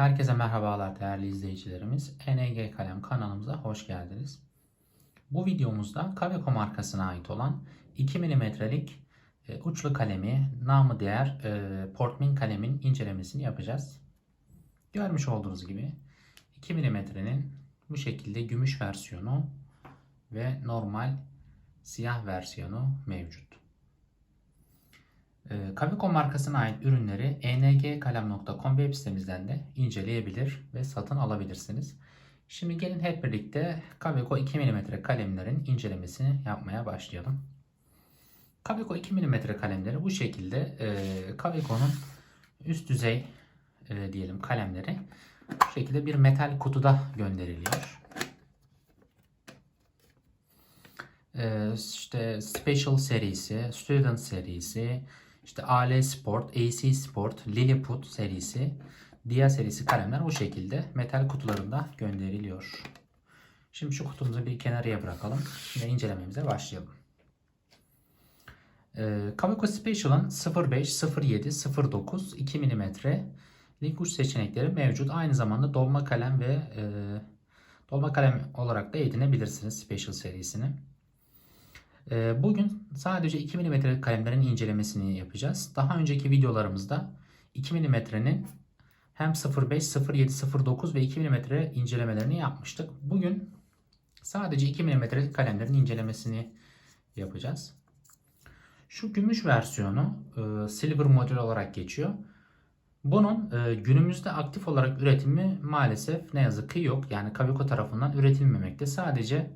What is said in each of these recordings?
Herkese merhabalar değerli izleyicilerimiz. NG Kalem kanalımıza hoş geldiniz. Bu videomuzda Kaveco markasına ait olan 2 mm'lik e, uçlu kalemi, namı diğer e, Portmin kalemin incelemesini yapacağız. Görmüş olduğunuz gibi 2 mm'nin bu şekilde gümüş versiyonu ve normal siyah versiyonu mevcut. E, Kaveco markasına ait ürünleri engkalem.com web sitemizden de inceleyebilir ve satın alabilirsiniz. Şimdi gelin hep birlikte Kaveco 2 mm kalemlerin incelemesini yapmaya başlayalım. Kaveco 2 mm kalemleri bu şekilde e, Kaveco'nun üst düzey e, diyelim kalemleri bu şekilde bir metal kutuda gönderiliyor. E, işte Special serisi, Student serisi, işte AL Sport, AC Sport, Lilliput serisi, Dia serisi kalemler bu şekilde metal kutularında gönderiliyor. Şimdi şu kutumuzu bir kenarıya bırakalım ve incelememize başlayalım. Ee, Kaveco Special'ın 05, 07, 09, 2 mm link uç seçenekleri mevcut. Aynı zamanda dolma kalem ve e, dolma kalem olarak da edinebilirsiniz Special serisini. Ee, bugün sadece 2 mm kalemlerin incelemesini yapacağız. Daha önceki videolarımızda 2 mm'nin hem 05, 07, 09 ve 2 mm incelemelerini yapmıştık. Bugün sadece 2 mm kalemlerin incelemesini yapacağız. Şu gümüş versiyonu e, silver model olarak geçiyor. Bunun e, günümüzde aktif olarak üretimi maalesef ne yazık ki yok. Yani Kaveco tarafından üretilmemekte. Sadece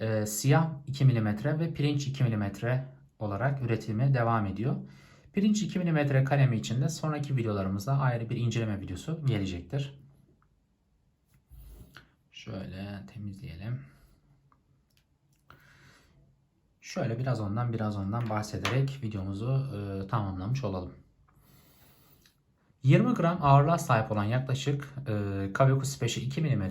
e, siyah 2 mm ve pirinç 2 mm olarak üretime devam ediyor. Pirinç 2 mm kalemi için de sonraki videolarımızda ayrı bir inceleme videosu gelecektir. Şöyle temizleyelim. Şöyle biraz ondan biraz ondan bahsederek videomuzu e, tamamlamış olalım. 20 gram ağırlığa sahip olan yaklaşık e, Kaveco Special 2 mm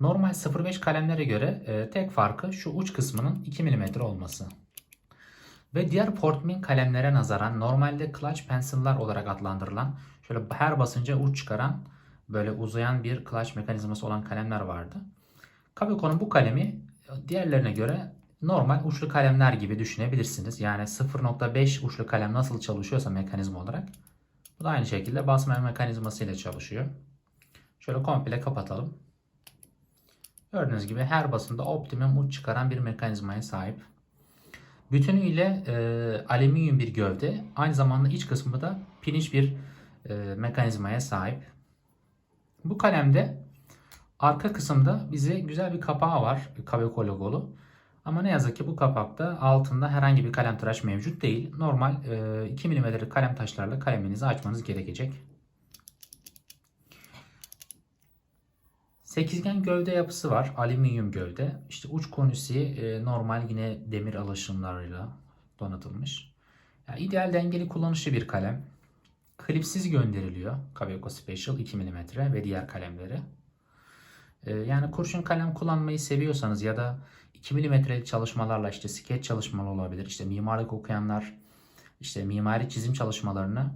normal 0.5 kalemlere göre e, tek farkı şu uç kısmının 2 mm olması. Ve diğer Portmin kalemlere nazaran normalde clutch pencil'lar olarak adlandırılan şöyle her basınca uç çıkaran böyle uzayan bir clutch mekanizması olan kalemler vardı. Kaveco'nun bu kalemi diğerlerine göre normal uçlu kalemler gibi düşünebilirsiniz. Yani 0.5 uçlu kalem nasıl çalışıyorsa mekanizma olarak bu da aynı şekilde basma mekanizması ile çalışıyor. Şöyle komple kapatalım. Gördüğünüz gibi her basında optimum uç çıkaran bir mekanizmaya sahip. Bütünüyle e, alüminyum bir gövde. Aynı zamanda iç kısmı da pirinç bir e, mekanizmaya sahip. Bu kalemde arka kısımda bize güzel bir kapağı var. Kaveco logolu. Ama ne yazık ki bu kapakta altında herhangi bir kalem tıraş mevcut değil. Normal e, 2 mm kalem taşlarla kaleminizi açmanız gerekecek. Sekizgen gövde yapısı var. Alüminyum gövde. İşte uç konüsü e, normal yine demir alaşımlarıyla donatılmış. Yani ideal dengeli kullanışlı bir kalem. Klipsiz gönderiliyor. Kaveco Special 2 mm ve diğer kalemleri. E, yani kurşun kalem kullanmayı seviyorsanız ya da 2 mm'lik çalışmalarla işte skeç çalışmalı olabilir. İşte mimarlık okuyanlar işte mimari çizim çalışmalarını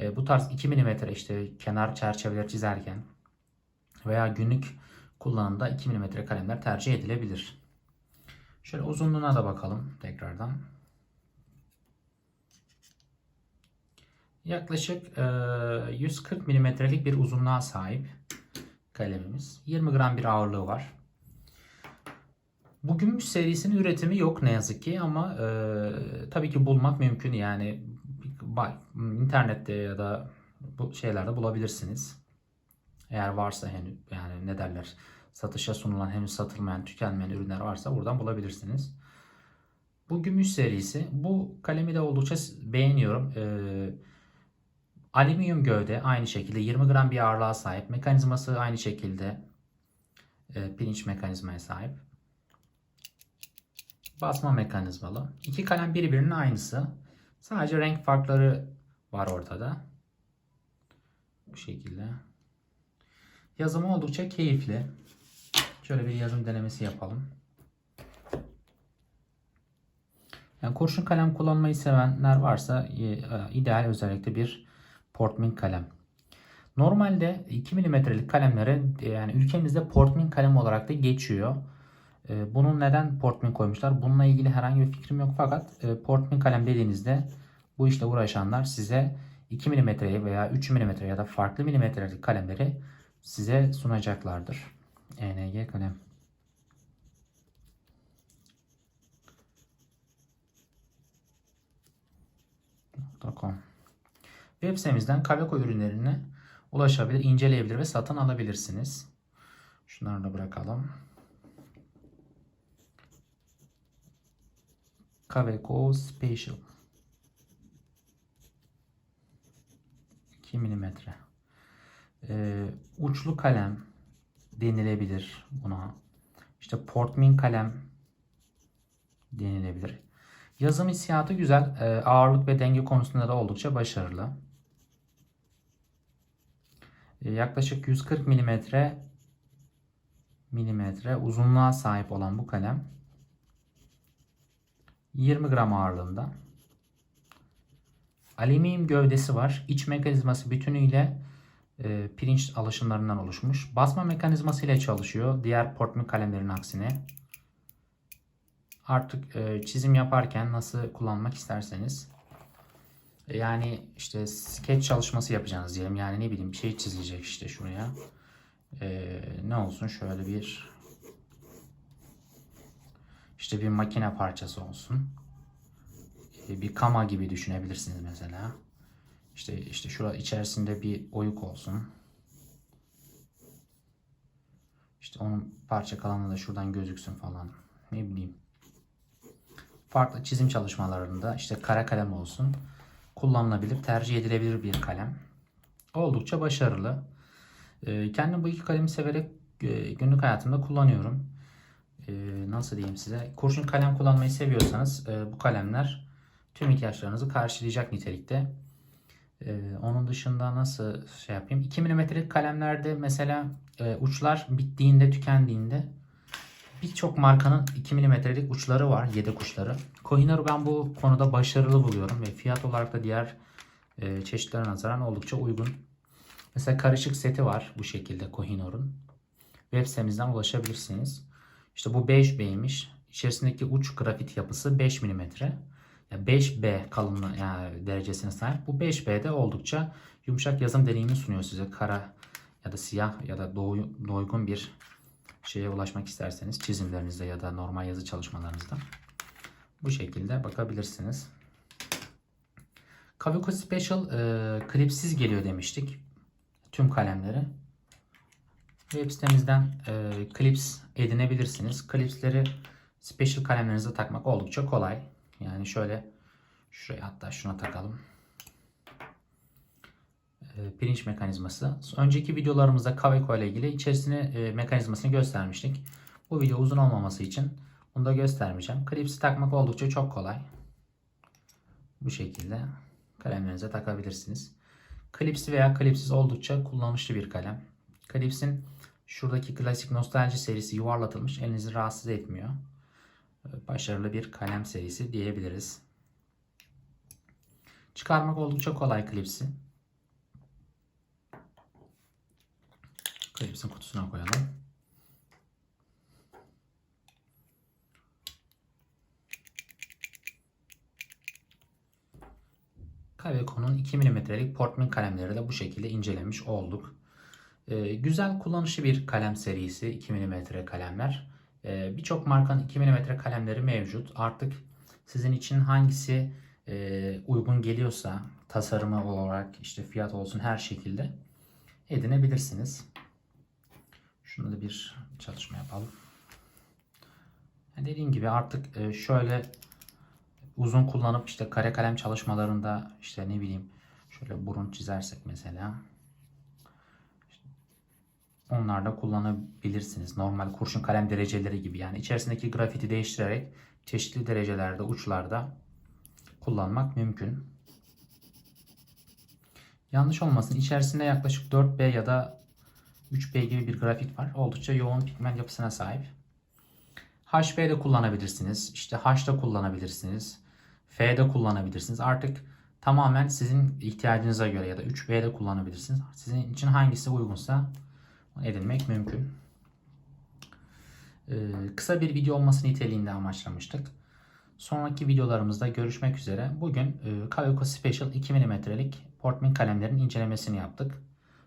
e, bu tarz 2 mm işte kenar çerçeveler çizerken veya günlük kullanımda 2 mm kalemler tercih edilebilir. Şöyle uzunluğuna da bakalım tekrardan. Yaklaşık 140 mm'lik bir uzunluğa sahip kalemimiz. 20 gram bir ağırlığı var. Bu gümüş serisinin üretimi yok ne yazık ki ama e, tabii ki bulmak mümkün yani internette ya da bu şeylerde bulabilirsiniz. Eğer varsa henüz yani ne derler satışa sunulan henüz satılmayan tükenmeyen ürünler varsa buradan bulabilirsiniz. Bu gümüş serisi. Bu kalemi de oldukça beğeniyorum. Ee, alüminyum gövde aynı şekilde 20 gram bir ağırlığa sahip. Mekanizması aynı şekilde e, pirinç mekanizmaya sahip. Basma mekanizmalı. İki kalem birbirinin aynısı. Sadece renk farkları var ortada. Bu şekilde. Yazımı oldukça keyifli. Şöyle bir yazım denemesi yapalım. Yani kurşun kalem kullanmayı sevenler varsa e, ideal özellikle bir Portmin kalem. Normalde 2 milimetrelik kalemlere e, yani ülkemizde Portmin kalem olarak da geçiyor. E, Bunun neden Portmin koymuşlar? Bununla ilgili herhangi bir fikrim yok fakat e, Portmin kalem dediğinizde bu işle uğraşanlar size 2 milimetreye veya 3 milimetre ya da farklı milimetrelik kalemleri size sunacaklardır. ENG kalem. Web sitemizden Kaveco ürünlerine ulaşabilir, inceleyebilir ve satın alabilirsiniz. Şunları da bırakalım. Kaveco Special 2 mm ee, uçlu kalem denilebilir buna. İşte Portmin kalem denilebilir. Yazım hissiyatı güzel. Ee, ağırlık ve denge konusunda da oldukça başarılı. Ee, yaklaşık 140 milimetre milimetre uzunluğa sahip olan bu kalem 20 gram ağırlığında. Alüminyum gövdesi var. İç mekanizması bütünüyle e, pirinç alışımlarından oluşmuş. Basma mekanizması ile çalışıyor. Diğer portmin kalemlerin aksine. Artık e, çizim yaparken nasıl kullanmak isterseniz. E, yani işte sketch çalışması yapacağınız diyelim. Yani ne bileyim bir şey çizilecek işte şuraya. E, ne olsun şöyle bir işte bir makine parçası olsun. E, bir kama gibi düşünebilirsiniz mesela. İşte işte şurada içerisinde bir oyuk olsun. İşte onun parça kalanı da şuradan gözüksün falan. Ne bileyim. Farklı çizim çalışmalarında işte kara kalem olsun. Kullanılabilir, tercih edilebilir bir kalem. Oldukça başarılı. Ee, kendim bu iki kalemi severek e, günlük hayatımda kullanıyorum. Ee, nasıl diyeyim size? Kurşun kalem kullanmayı seviyorsanız e, bu kalemler tüm ihtiyaçlarınızı karşılayacak nitelikte. Ee, onun dışında nasıl şey yapayım? 2 milimetrelik kalemlerde mesela e, uçlar bittiğinde, tükendiğinde birçok markanın 2 milimetrelik uçları var. Yedek uçları. Kohinoor'u ben bu konuda başarılı buluyorum ve fiyat olarak da diğer e, çeşitlere nazaran oldukça uygun. Mesela karışık seti var bu şekilde Kohinoor'un. Web sitemizden ulaşabilirsiniz. İşte bu 5B'ymiş. İçerisindeki uç grafit yapısı 5 milimetre. 5B kalınlığı yani derecesine sahip. Bu 5B'de oldukça yumuşak yazım deneyimi sunuyor size. Kara ya da siyah ya da doy, doygun bir şeye ulaşmak isterseniz çizimlerinizde ya da normal yazı çalışmalarınızda bu şekilde bakabilirsiniz. Kavico Special e, klipsiz geliyor demiştik. Tüm kalemleri. Web sitemizden e, clips edinebilirsiniz. Clipsleri special kalemlerinize takmak oldukça kolay. Yani şöyle şuraya hatta şuna takalım. E, pirinç mekanizması. Önceki videolarımızda Kaveco ile ilgili içerisine e, mekanizmasını göstermiştik. Bu video uzun olmaması için bunu da göstermeyeceğim. Klipsi takmak oldukça çok kolay. Bu şekilde kalemlerinize takabilirsiniz. Klipsi veya klipsiz oldukça kullanışlı bir kalem. Klipsin şuradaki klasik nostalji serisi yuvarlatılmış. Elinizi rahatsız etmiyor başarılı bir kalem serisi diyebiliriz. Çıkarmak oldukça kolay klipsi. Klipsin kutusuna koyalım. Kaveco'nun 2 mm'lik Portman kalemleri de bu şekilde incelemiş olduk. Ee, güzel kullanışlı bir kalem serisi 2 mm kalemler. Ee, birçok markanın 2 mm kalemleri mevcut. Artık sizin için hangisi e, uygun geliyorsa tasarımı olarak işte fiyat olsun her şekilde edinebilirsiniz. Şunu da bir çalışma yapalım. dediğim gibi artık e, şöyle uzun kullanıp işte kare kalem çalışmalarında işte ne bileyim şöyle burun çizersek mesela Onlarda kullanabilirsiniz. Normal kurşun kalem dereceleri gibi. Yani içerisindeki grafiti değiştirerek çeşitli derecelerde, uçlarda kullanmak mümkün. Yanlış olmasın. İçerisinde yaklaşık 4B ya da 3B gibi bir grafit var. Oldukça yoğun pigment yapısına sahip. HB'de kullanabilirsiniz. İşte H'da kullanabilirsiniz. F'de kullanabilirsiniz. Artık Tamamen sizin ihtiyacınıza göre ya da 3B de kullanabilirsiniz. Sizin için hangisi uygunsa edinmek mümkün. Ee, kısa bir video olması niteliğinde amaçlamıştık. Sonraki videolarımızda görüşmek üzere. Bugün e, Special 2 mm'lik Portman kalemlerin incelemesini yaptık.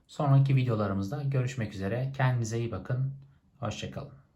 Sonraki videolarımızda görüşmek üzere. Kendinize iyi bakın. Hoşçakalın.